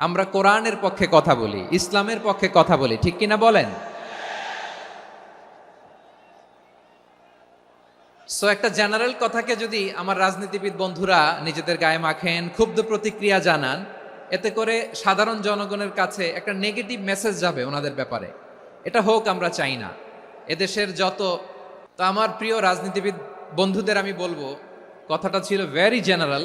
আমরা কোরআনের পক্ষে কথা বলি, ইসলামের পক্ষে কথা বলি, ঠিক কিনা বলেন? সো একটা জেনারেল কথাকে যদি আমার রাজনীতিবিদ বন্ধুরা নিজেদের গায়ে মাখেন, ক্ষুব্ধ প্রতিক্রিয়া জানান, এতে করে সাধারণ জনগণের কাছে একটা নেগেটিভ মেসেজ যাবে ওনাদের ব্যাপারে। এটা হোক, আমরা চাই না। এদেশের যত, তো আমার প্রিয় রাজনীতিবিদ বন্ধুদের আমি বলব, কথাটা ছিল ভেরি জেনারেল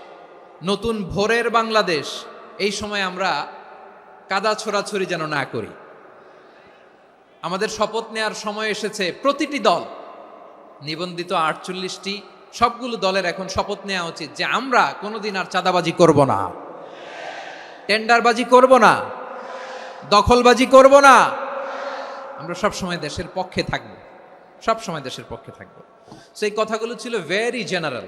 নতুন ভোরের বাংলাদেশ, এই সময় আমরা কাদা ছোড়াছড়ি যেন না করি। আমাদের শপথ নেওয়ার সময় এসেছে প্রতিটি দল, নিবন্ধিত আটচল্লিশটি, সবগুলো দলের এখন শপথ নেওয়া উচিত যে আমরা কোনোদিন আর চাঁদাবাজি করব না। টেন্ডারবাজি করব না। দখলবাজি করব না। আমরা সব সময় দেশের পক্ষে থাকব। সব সময় দেশের পক্ষে থাকব। সেই কথাগুলো ছিল ভেরি জেনারেল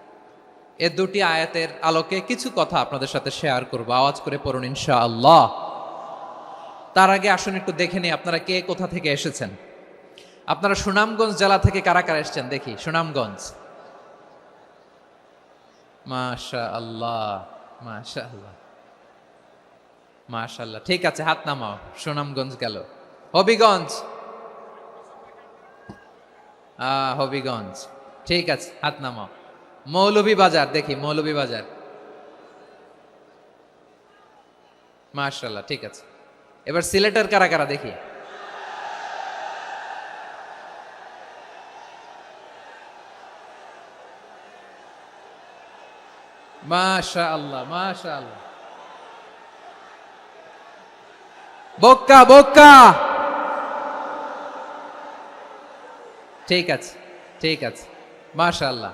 এ দুটি আয়াতের আলোকে কিছু কথা আপনাদের সাথে শেয়ার করব। আওয়াজ করে পড়ুন ইনশা আল্লাহ তার আগে আসুন একটু দেখে নিই আপনারা কে কোথা থেকে এসেছেন। আপনারা সুনামগঞ্জ জেলা থেকে কারা কারা এসেছেন? দেখি, সুনামগঞ্জ। মাশা আল্লাহ মাশা আল্লাহ মাশাল্লাহ ঠিক আছে, হাত নামাও, সুনামগঞ্জ গেল। হবিগঞ্জ। হবিগঞ্জ, ঠিক আছে, হাত নামাও। মৌলভী বাজার, দেখি, মৌলভী বাজার। মাশাল্লাহ ঠিক আছে। এবার সিলেটের কারা কারা, দেখি। মাশা আল্লাহ মাশা আল্লাহ বক্কা বক্কা! ঠিক আছে ঠিক আছে। মাশা আল্লাহ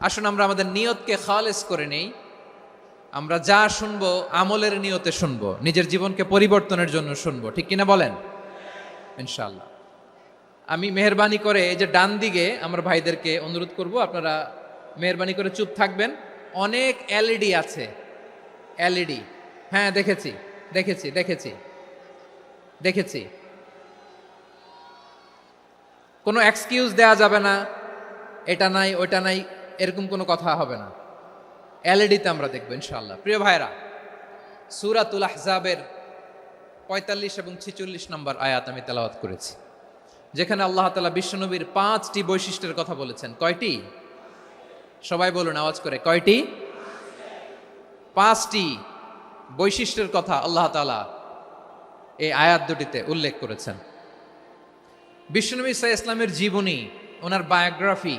আসুন আমরা আমাদের নিয়তকে খালেস করে নেই। আমরা যা শুনব, আমলের নিয়তে শুনব, নিজের জীবনকে পরিবর্তনের জন্য শুনব। ঠিক কিনা বলেন? ইনশাআল্লাহ। আমি মেহরবানি করে এই যে ডান দিকে আমার ভাইদেরকে অনুরোধ করব, আপনারা মেহরবানি করে চুপ থাকবেন। অনেক এলইডি আছে। এলইডি হ্যাঁ দেখেছি দেখেছি দেখেছি দেখেছি। কোনো এক্সকিউজ দেয়া যাবে না। এটা নাই ওটা নাই। এরকম কোনো কথা হবে না। এলইডিতে আমরা দেখব ইনশাল্লাহ প্রিয় ভাইরা সুরাতুল আহজাবের পঁয়তাল্লিশ এবং ছিচল্লিশ নম্বর আয়াত আমি তেলাওয়াত করেছি। যেখানে আল্লাহ তালা বিশ্বনবীর পাঁচটি বৈশিষ্ট্যের কথা বলেছেন। কয়টি? সবাই বলুন, আওয়াজ করে, কয়টি? পাঁচটি বৈশিষ্ট্যের কথা আল্লাহ তালা এই আয়াত দুটিতে উল্লেখ করেছেন। বিশ্বনবী ইসা ইসলামের জীবনী, ওনার বায়োগ্রাফি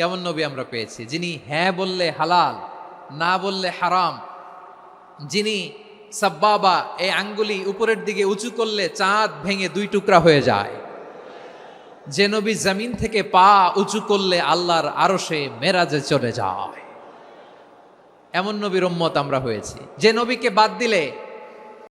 কেমন নবী আমরা পেয়েছি? যিনি হ্যাঁ বললে হালাল, না বললে হারাম, যিনি সাব্বাবা, এই আঙ্গুলি উপরের দিকে উঁচু করলে চাঁদ ভেঙে দুই টুকরা হয়ে যায়। যে নবী জমিন থেকে পা উঁচু করলে আল্লাহর আরও সে মেরাজে চলে যায়। এমন নবীর উম্মত আমরা হয়েছি। যে নবীকে বাদ দিলে